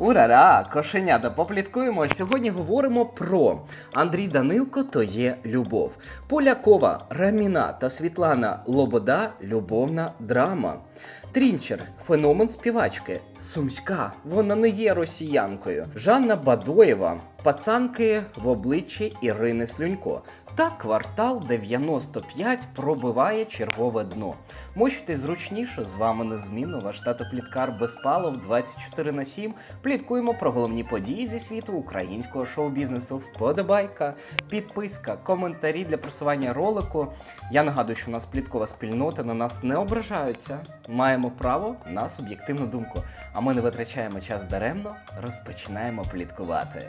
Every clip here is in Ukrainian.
Урара, кошенята, попліткуємо. Сьогодні говоримо про Андрій Данилко то є любов. Полякова, Раміна та Світлана Лобода любовна драма. Трінчер феномен співачки. Сумська, вона не є росіянкою. Жанна Бадоєва, пацанки в обличчі Ірини Слюнько. Та квартал 95 пробиває чергове дно. Мочте зручніше, з вами незмінно ваш тато Пліткар Безпалов 24 на 7. Пліткуємо про головні події зі світу українського шоу-бізнесу. Вподобайка, підписка, коментарі для просування ролику. Я нагадую, що у нас пліткова спільнота, на нас не ображаються. Маємо право на суб'єктивну думку. А ми не витрачаємо час даремно, розпочинаємо пліткувати.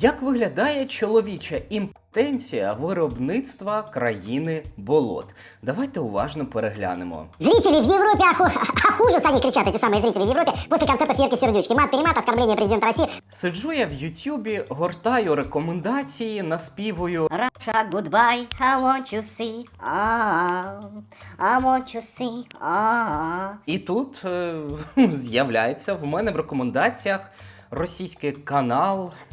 Як виглядає чоловіча імпотенція виробництва країни болот? Давайте уважно переглянемо. Зрители в Европе, ах, ах, ужас, они кричат, эти самые зрители в Европе, после концерта Верки Сердючки. Мат, перемат, оскорбление президента России. Сиджу я в Ютубі, гортаю рекомендації, наспівую Russia, goodbye, I want you see. Ah, I want you see. Ah. І тут е, з'являється в мене в рекомендаціях російський канал.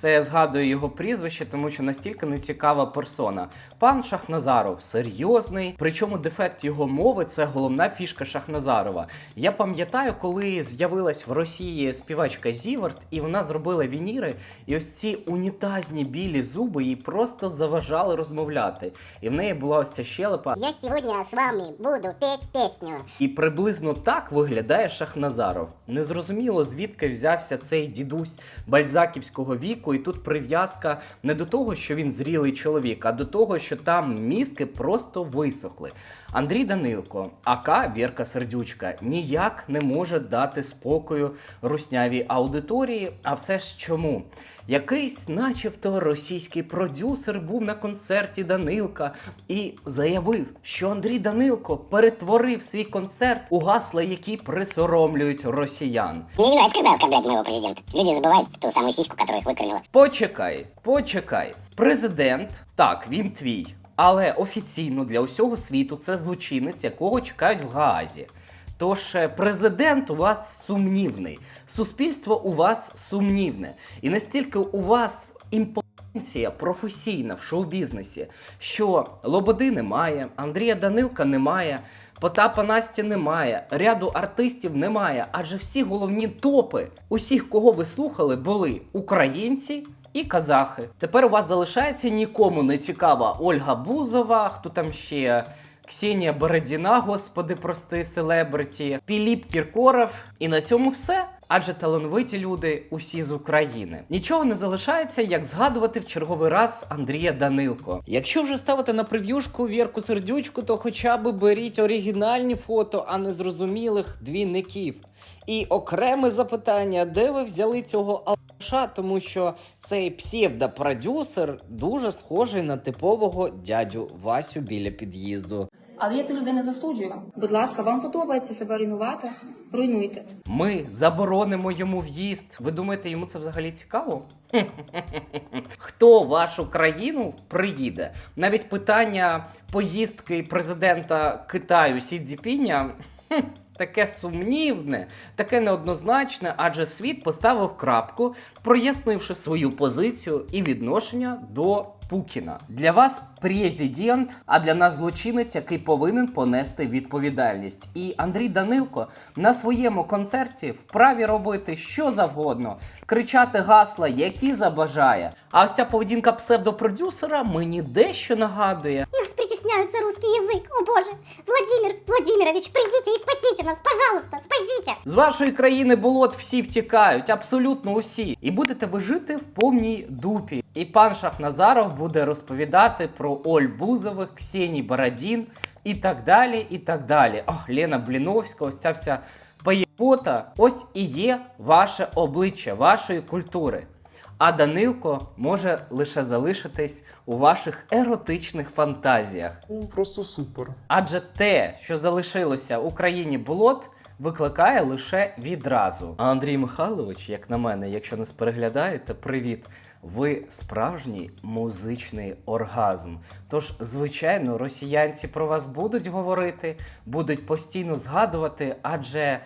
Це я згадую його прізвище, тому що настільки нецікава персона. Пан Шахназаров серйозний. Причому дефект його мови це головна фішка Шахназарова. Я пам'ятаю, коли з'явилась в Росії співачка Зіверт, і вона зробила вініри, і ось ці унітазні білі зуби їй просто заважали розмовляти. І в неї була ось ця щелепа. Я сегодня с вами буду петь песню. І приблизно так виглядає Шахназаров. Незрозуміло, звідки взявся цей дідусь бальзаківського віку, і тут прив'язка не до того, що він зрілий чоловік, а до того, що там мізки просто висохли. Андрій Данилко, АК Вірка Сердючка, ніяк не може дати спокою руснявій аудиторії. А все ж чому? Якийсь, начебто, російський продюсер був на концерті Данилка і заявив, що Андрій Данилко перетворив свій концерт у гасла, які присоромлюють росіян. Не нравится, когда оскорбляют моего президента. Люди забывают ту самую сиську, которую их. Почекай, почекай. Президент, так, він твій, але офіційно для усього світу це злочинець, якого чекають в Гаазі. Тож е, президент у вас сумнівний, суспільство у вас сумнівне, і настільки у вас імпотенція професійна в шоу-бізнесі, що Лободи немає, Андрія Данилка немає. Потапа Насті немає, ряду артистів немає, адже всі головні топи усіх, кого ви слухали, були українці і казахи. Тепер у вас залишається нікому не цікава Ольга Бузова, хто там ще. Ксенія Бородіна, господи, прости, селебриті, Піліп Кіркоров. І на цьому все. Адже талановиті люди усі з України. Нічого не залишається, як згадувати в черговий раз Андрія Данилко. Якщо вже ставити на прев'юшку Вірку Сердючку, то хоча б беріть оригінальні фото, а не зрозумілих двійників. І окреме запитання, де ви взяли цього алкаша, тому що цей псевдопродюсер дуже схожий на типового дядю Васю біля під'їзду. Але я цих людей не засуджую. Будь ласка, вам подобається себе руйнувати? Руйнуйте. Ми заборонимо йому в'їзд. Ви думаєте, йому це взагалі цікаво? Хто в вашу країну приїде? Навіть питання поїздки президента Китаю Сі Цзіпіня таке сумнівне, таке неоднозначне, адже світ поставив крапку, прояснивши свою позицію і відношення до Пукіна. Для вас президент, а для нас злочинець, який повинен понести відповідальність. І Андрій Данилко на своєму концерті вправі робити що завгодно, кричати гасла, які забажає. А ось ця поведінка псевдопродюсера мені дещо нагадує. Нас притесняются русский язык. О боже. Владимир Владимирович, придите и спасите нас, пожалуйста, спасите. З вашої країни болот всі втікають, абсолютно усі. І будете ви жити в повній дупі. І пан Шахназаров буде розповідати про Оль Бузових, Ксеній Бородін і так далі. і так далі. Ох, Лена Бліновська, ось ця вся поєбота. Ось і є ваше обличчя, вашої культури. А Данилко може лише залишитись у ваших еротичних фантазіях. Ну, просто супер. Адже те, що залишилося в Україні болот, викликає лише відразу. А Андрій Михайлович, як на мене, якщо нас переглядаєте, привіт. Ви справжній музичний оргазм. Тож, звичайно, росіянці про вас будуть говорити, будуть постійно згадувати, адже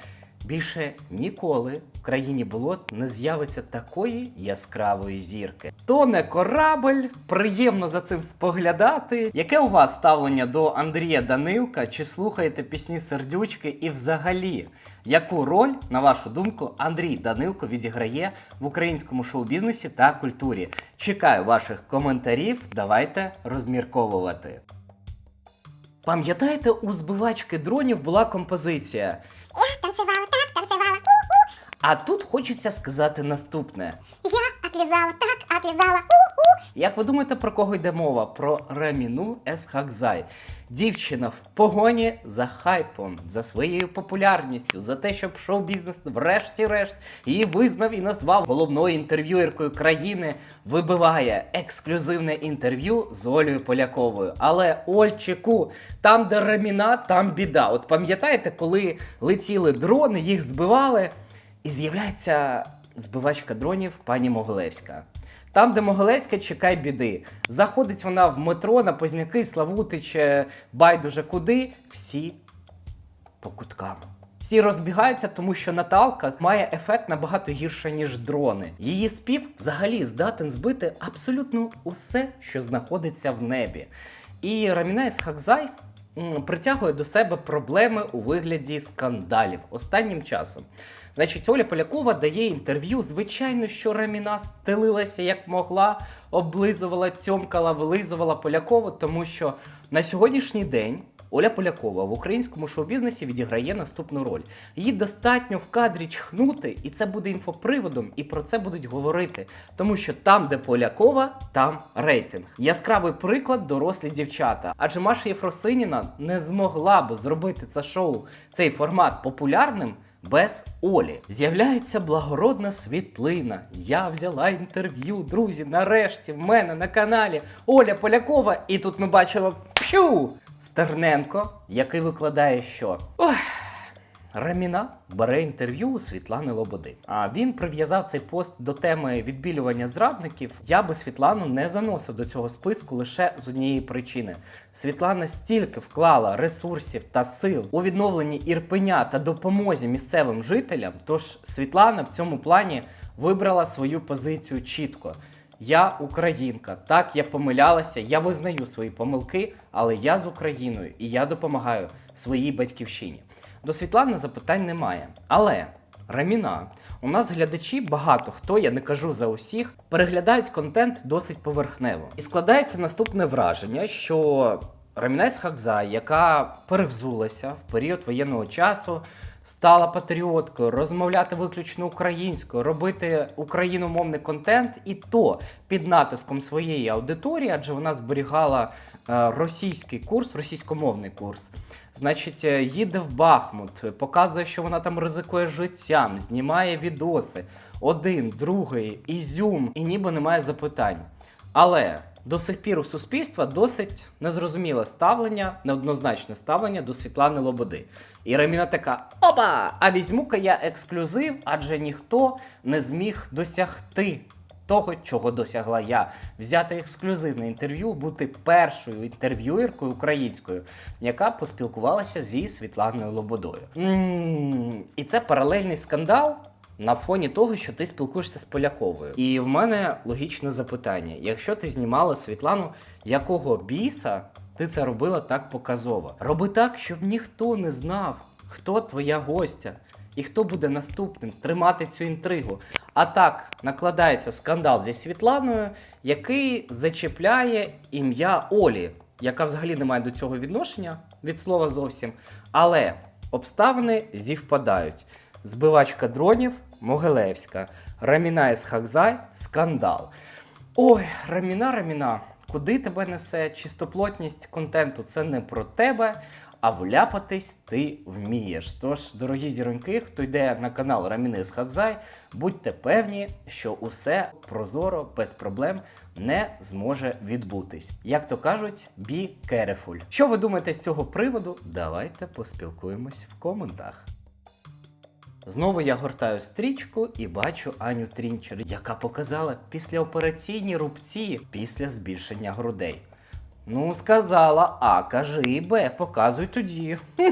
більше ніколи в країні болот не з'явиться такої яскравої зірки. То не корабль, приємно за цим споглядати. Яке у вас ставлення до Андрія Данилка? Чи слухаєте пісні сердючки? І взагалі, яку роль, на вашу думку, Андрій Данилко відіграє в українському шоу-бізнесі та культурі? Чекаю ваших коментарів. Давайте розмірковувати. Пам'ятаєте, у збивачки дронів була композиція. Танцевала так, танцевала. А тут хочеться сказати наступне. Я отлезала так, отлезала. Як ви думаєте, про кого йде мова? Про Раміну Есхакзай. Дівчина в погоні за хайпом, за своєю популярністю, за те, щоб шоу-бізнес врешті-решт її визнав і назвав головною інтерв'юеркою країни. Вибиває ексклюзивне інтерв'ю з Олею Поляковою. Але Ольчику, там, де Раміна, там біда. От пам'ятаєте, коли летіли дрони, їх збивали, і з'являється збивачка дронів пані Могилевська. Там, де Могилевська, чекай біди. Заходить вона в метро на Позняки, Славутич, е, байдуже куди, всі по куткам. Всі розбігаються, тому що Наталка має ефект набагато гірше, ніж дрони. Її спів взагалі здатен збити абсолютно усе, що знаходиться в небі. І Рамінес Хакзай притягує до себе проблеми у вигляді скандалів останнім часом. Значить, Оля Полякова дає інтерв'ю. Звичайно, що Раміна стелилася як могла, облизувала, цьомкала, вилизувала Полякову, тому що на сьогоднішній день Оля Полякова в українському шоу-бізнесі відіграє наступну роль. Її достатньо в кадрі чхнути, і це буде інфоприводом, і про це будуть говорити. Тому що там, де Полякова, там рейтинг. Яскравий приклад дорослі дівчата. Адже Маша Єфросиніна не змогла би зробити це шоу, цей формат популярним. Без Олі з'являється благородна світлина. Я взяла інтерв'ю, друзі. Нарешті в мене на каналі Оля Полякова. І тут ми бачимо п'ю Стерненко, який викладає, що Ох, Раміна бере інтерв'ю у Світлани Лободи. А він прив'язав цей пост до теми відбілювання зрадників. Я би Світлану не заносив до цього списку лише з однієї причини. Світлана стільки вклала ресурсів та сил у відновленні Ірпеня та допомозі місцевим жителям. Тож Світлана в цьому плані вибрала свою позицію чітко. Я українка. Так, я помилялася, я визнаю свої помилки, але я з Україною і я допомагаю своїй батьківщині. До Світлани запитань немає. Але Раміна, у нас глядачі багато хто, я не кажу за усіх, переглядають контент досить поверхнево. І складається наступне враження, що Рамінець Хакзай, яка перевзулася в період воєнного часу, стала патріоткою, розмовляти виключно українською, робити україномовний контент, і то під натиском своєї аудиторії, адже вона зберігала російський курс, російськомовний курс. Значить, е, їде в Бахмут, показує, що вона там ризикує життям, знімає відоси. Один, другий, ізюм, і ніби немає запитань. Але до сих пір у суспільства досить незрозуміле ставлення, неоднозначне ставлення до Світлани Лободи. І Раміна така: опа! А візьму-ка я ексклюзив, адже ніхто не зміг досягти того, чого досягла я. Взяти ексклюзивне інтерв'ю, бути першою інтерв'юеркою українською, яка поспілкувалася зі Світланою Лободою. і це паралельний скандал. На фоні того, що ти спілкуєшся з Поляковою. І в мене логічне запитання: якщо ти знімала Світлану, якого біса ти це робила так показово? Роби так, щоб ніхто не знав, хто твоя гостя і хто буде наступним тримати цю інтригу. А так накладається скандал зі Світланою, який зачепляє ім'я Олі, яка взагалі не має до цього відношення від слова зовсім. Але обставини зівпадають. Збивачка дронів Могилевська, Раміна Есхакзай скандал. Ой, Раміна, Раміна, куди тебе несе чистоплотність контенту? Це не про тебе, а вляпатись ти вмієш. Тож, дорогі зіроньки, хто йде на канал Раміни Есхакзай, будьте певні, що усе прозоро, без проблем не зможе відбутись. Як то кажуть, be careful. Що ви думаєте з цього приводу? Давайте поспілкуємось в коментах. Знову я гортаю стрічку і бачу Аню Трінчер, яка показала післяопераційні рубці після збільшення грудей. Ну, сказала А, кажи і Б, показуй тоді. Хм.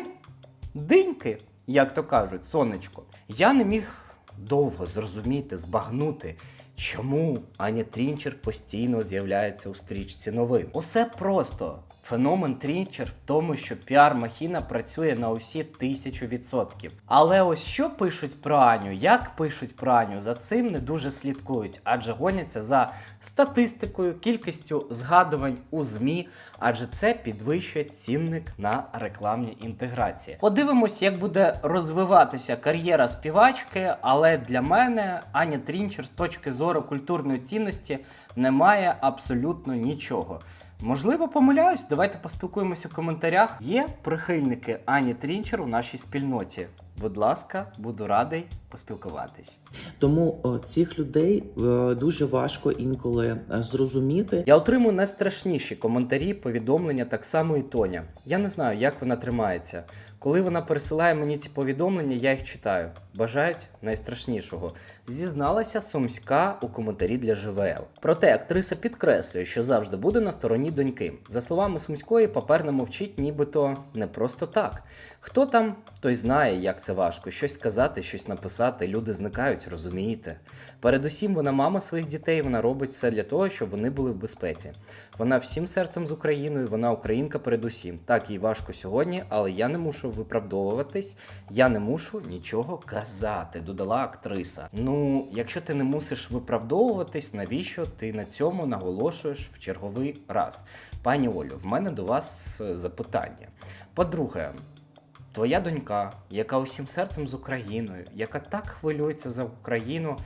Диньки, як то кажуть, сонечко. Я не міг довго зрозуміти, збагнути, чому Аня Трінчер постійно з'являється у стрічці новин. Усе просто. Феномен Трінчер в тому, що піар-махіна працює на усі тисячу відсотків. Але ось що пишуть про Аню, як пишуть про Аню, за цим не дуже слідкують, адже гоняться за статистикою, кількістю згадувань у ЗМІ, адже це підвищує цінник на рекламні інтеграції. Подивимось, як буде розвиватися кар'єра співачки, але для мене Аня Трінчер з точки зору культурної цінності не має абсолютно нічого. Можливо, помиляюсь. Давайте поспілкуємося у коментарях. Є прихильники Ані Трінчер у нашій спільноті. Будь ласка, буду радий поспілкуватись. Тому о, цих людей е, дуже важко інколи е, зрозуміти. Я отримую найстрашніші коментарі, повідомлення, так само і Тоня. Я не знаю, як вона тримається. Коли вона пересилає мені ці повідомлення, я їх читаю. Бажають найстрашнішого. Зізналася Сумська у коментарі для ЖВЛ. Проте актриса підкреслює, що завжди буде на стороні доньки. За словами Сумської, папер не мовчить, нібито не просто так. Хто там, той знає, як це важко. Щось сказати, щось написати. Люди зникають, розумієте? Передусім, вона мама своїх дітей, вона робить все для того, щоб вони були в безпеці. Вона всім серцем з Україною, вона українка передусім. Так, їй важко сьогодні, але я не мушу виправдовуватись, я не мушу нічого казати, додала актриса. Ну, якщо ти не мусиш виправдовуватись, навіщо ти на цьому наголошуєш в черговий раз? Пані Олю, в мене до вас е, запитання. По-друге, твоя донька, яка усім серцем з Україною, яка так хвилюється за Україну,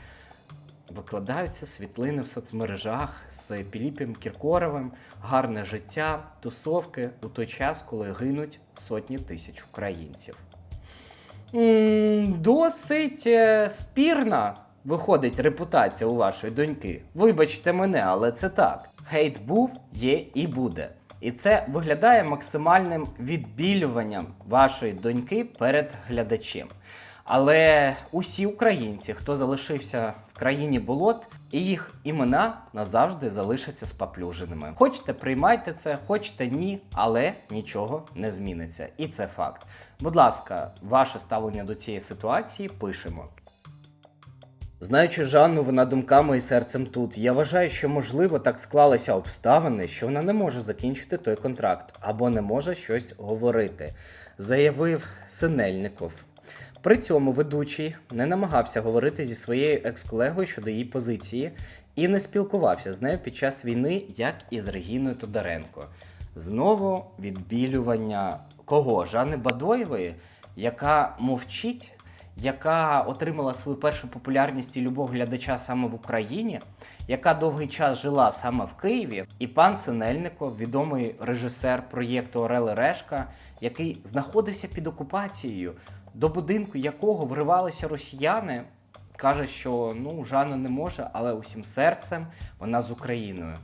викладаються світлини в соцмережах з Піліпом Кіркоровим, гарне життя, тусовки у той час, коли гинуть сотні тисяч українців. Досить е, спірна виходить репутація у вашої доньки. Вибачте мене, але це так. Хейт був, є і буде. І це виглядає максимальним відбілюванням вашої доньки перед глядачем. Але усі українці, хто залишився в країні болот, і їх імена назавжди залишаться спаплюженими. Хочете, приймайте це, хочете ні, але нічого не зміниться. І це факт. Будь ласка, ваше ставлення до цієї ситуації пишемо. Знаючи Жанну, вона думками і серцем тут. Я вважаю, що можливо так склалися обставини, що вона не може закінчити той контракт або не може щось говорити, заявив Синельников. При цьому ведучий не намагався говорити зі своєю екс-колегою щодо її позиції і не спілкувався з нею під час війни, як і з Регіною Тодоренко. Знову відбілювання кого? Жанни Бадоєвої, яка мовчить, яка отримала свою першу популярність і любов глядача саме в Україні, яка довгий час жила саме в Києві, і пан Синельников, відомий режисер проєкту Орел і Решка, який знаходився під окупацією, до будинку якого вривалися росіяни, каже, що ну Жанна не може, але усім серцем вона з Україною.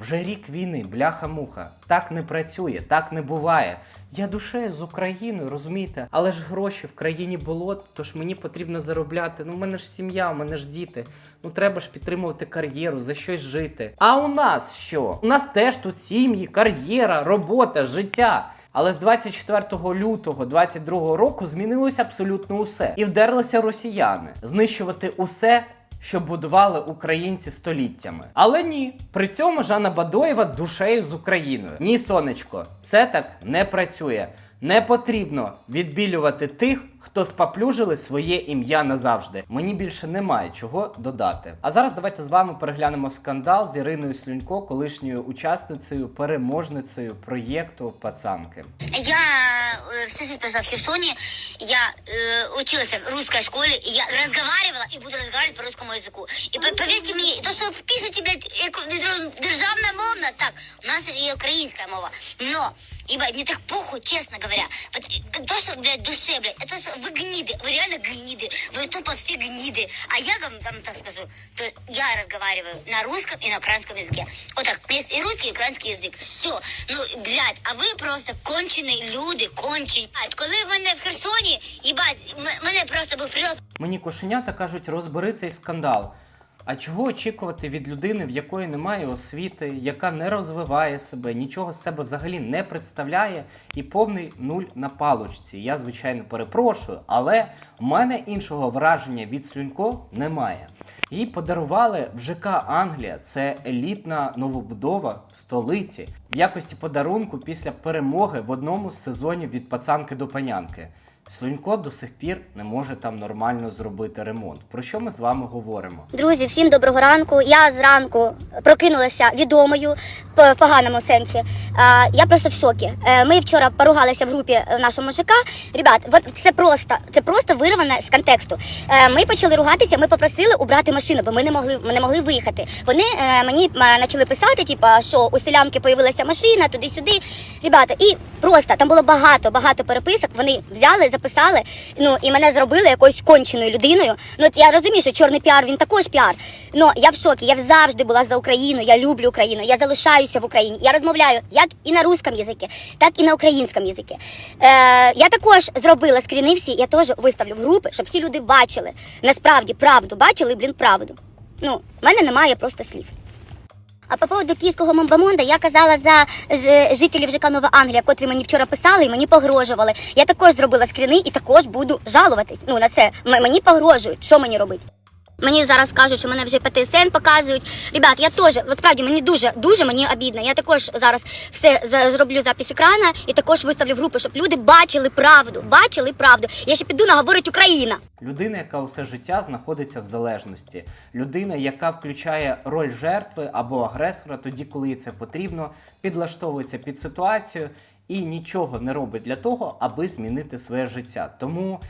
Вже рік війни, бляха-муха. Так не працює, так не буває. Я душею з Україною, розумієте? Але ж гроші в країні болот, тож мені потрібно заробляти. Ну, в мене ж сім'я, у мене ж діти. Ну треба ж підтримувати кар'єру, за щось жити. А у нас що? У нас теж тут сім'ї, кар'єра, робота, життя. Але з 24 лютого 22 року змінилося абсолютно усе. І вдерлися росіяни знищувати усе, що будували українці століттями. Але ні, при цьому Жанна Бадоєва душею з Україною. Ні, сонечко, це так не працює. Не потрібно відбілювати тих, хто спаплюжили своє ім'я назавжди. Мені більше немає чого додати. А зараз давайте з вами переглянемо скандал з Іриною Слюнько, колишньою учасницею, переможницею проєкту Пацанки. Я э, всю жизнь прожила в Херсоне, я э, училась в русской школе, и я разговаривала и буду разговаривать по русскому языку. И по- поверьте мне, то, что пишете, блядь, яко- державна мовна, так, у нас і українська мова. Но Ебать, мне так похуй, честно говоря. Вот, То, что, блядь, душе, блядь, это что вы гниды, вы реально гниды, вы тупо все гниды. А я вам, вам так скажу, то я разговариваю на русском и на украинском языке. Вот так, есть и русский, и украинский язык. Все. Ну, блядь, а ви просто кончені люди, кончені. А коли в мене в Херсоні, їбать, м- мене просто був прильот Мені кошенята кажуть, розбери цей скандал. А чого очікувати від людини, в якої немає освіти, яка не розвиває себе, нічого з себе взагалі не представляє і повний нуль на палочці? Я, звичайно, перепрошую, але в мене іншого враження від Слюнько немає. Їй подарували в ЖК Англія. Це елітна новобудова в столиці в якості подарунку після перемоги в одному з сезонів від пацанки до панянки. Слунько до сих пір не може там нормально зробити ремонт. Про що ми з вами говоримо? Друзі, всім доброго ранку. Я зранку прокинулася відомою в поганому сенсі. Я просто в шокі. Е, Ми вчора поругалися в групі в нашому ЖК. Ребят, це просто це просто вирване з контексту. Е, Ми почали ругатися. Ми попросили убрати машину, бо ми не могли не могли виїхати. Вони е, мені почали писати, типа, що у селянки появилася машина туди-сюди. Ребята, і просто там було багато багато переписок. Вони взяли, записали. Ну і мене зробили якоюсь конченою людиною. Ну я розумію, що чорний піар він також піар. Ну я в шокі. Я завжди була за Україну. Я люблю Україну. Я залишаюся в Україні. Я розмовляю як і на русском язикі, так і на українському язикі. Е, я також зробила скріни всі. Я теж виставлю в групи, щоб всі люди бачили насправді правду. Бачили, блін, правду. Ну, в мене немає просто слів. А по поводу київського Момбамонда я казала за жителів ЖК Нова Англія, котрі мені вчора писали і мені погрожували. Я також зробила скріни і також буду жалуватись. Ну на це мені погрожують. Що мені робити? Мені зараз кажуть, що мене вже ПТСН показують. Ребят, я теж, от справді мені дуже дуже мені обідно. Я також зараз все зроблю запис екрана і також виставлю в групи, щоб люди бачили правду. Бачили правду. Я ще піду наговорить Україна. Людина, яка усе життя знаходиться в залежності, людина, яка включає роль жертви або агресора, тоді, коли це потрібно, підлаштовується під ситуацію і нічого не робить для того, аби змінити своє життя. Тому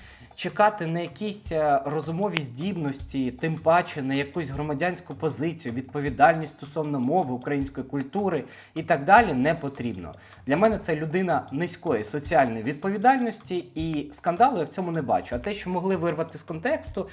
чекати на якісь е, розумові здібності, тим паче на якусь громадянську позицію, відповідальність стосовно мови, української культури і так далі, не потрібно. Для мене це людина низької соціальної відповідальності, і скандалу я в цьому не бачу. А те, що могли вирвати з контексту,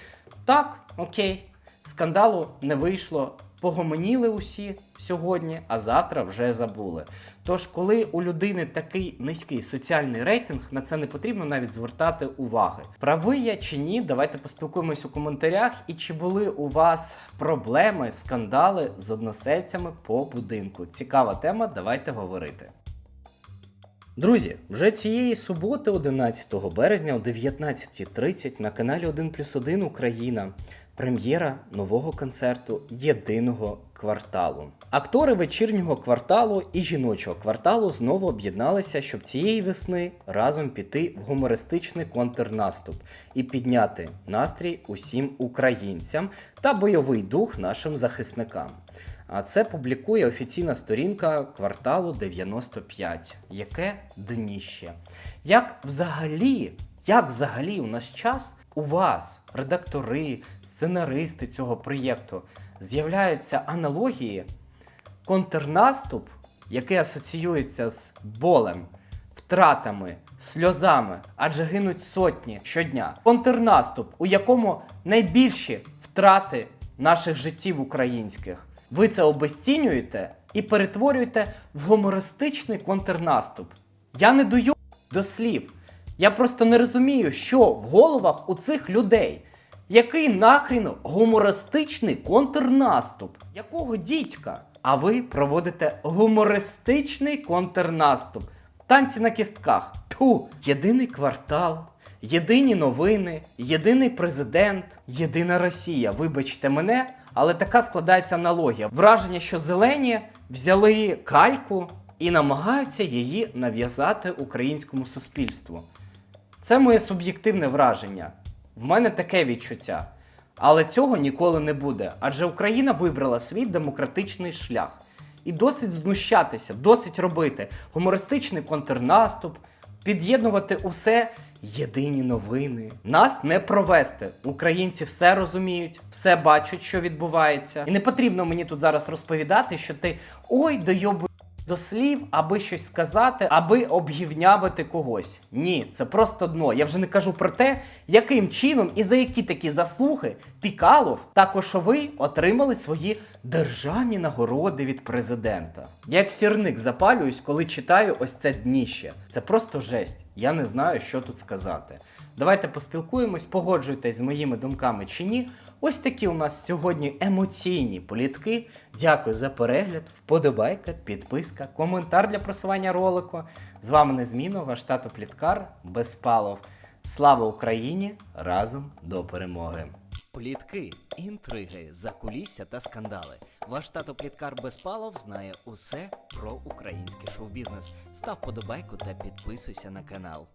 так, окей, скандалу не вийшло. Погомоніли усі сьогодні, а завтра вже забули. Тож, коли у людини такий низький соціальний рейтинг, на це не потрібно навіть звертати уваги. Правий я чи ні? Давайте поспілкуємось у коментарях. І чи були у вас проблеми, скандали з односельцями по будинку? Цікава тема, давайте говорити. Друзі, вже цієї суботи, 11 березня о 19.30 на каналі 1 плюс 1 Україна. Прем'єра нового концерту єдиного кварталу. Актори вечірнього кварталу і жіночого кварталу знову об'єдналися, щоб цієї весни разом піти в гумористичний контрнаступ і підняти настрій усім українцям та бойовий дух нашим захисникам. А це публікує офіційна сторінка кварталу 95. Яке дніще. Як взагалі, як взагалі у наш час у вас, редактори, сценаристи цього проєкту, з'являються аналогії, контрнаступ, який асоціюється з болем, втратами, сльозами, адже гинуть сотні щодня. Контрнаступ, у якому найбільші втрати наших життів українських. Ви це обесцінюєте і перетворюєте в гумористичний контрнаступ. Я не даю до слів. Я просто не розумію, що в головах у цих людей. Який нахрін гумористичний контрнаступ? Якого дідька? А ви проводите гумористичний контрнаступ. Танці на кістках. Ту, єдиний квартал, єдині новини, єдиний президент, єдина Росія. Вибачте мене, але така складається аналогія. Враження, що зелені взяли кальку і намагаються її нав'язати українському суспільству. Це моє суб'єктивне враження. В мене таке відчуття. Але цього ніколи не буде, адже Україна вибрала свій демократичний шлях. І досить знущатися, досить робити гумористичний контрнаступ, під'єднувати усе єдині новини. Нас не провести. Українці все розуміють, все бачать, що відбувається. І не потрібно мені тут зараз розповідати, що ти ой, дойобу до слів, аби щось сказати, аби обгівнявити когось. Ні, це просто дно. Я вже не кажу про те, яким чином і за які такі заслуги Пікалов та Кошовий отримали свої державні нагороди від президента. Я як сірник запалююсь, коли читаю ось це дніще. Це просто жесть. Я не знаю, що тут сказати. Давайте поспілкуємось, погоджуйтесь з моїми думками чи ні. Ось такі у нас сьогодні емоційні політки. Дякую за перегляд, вподобайка, підписка, коментар для просування ролику. З вами незмінно ваш тато Пліткар Безпалов. Слава Україні! Разом до перемоги! Плітки, інтриги, закулісся та скандали. Ваш тато Пліткар Безпалов знає усе про український шоу-бізнес. Став подобайку та підписуйся на канал.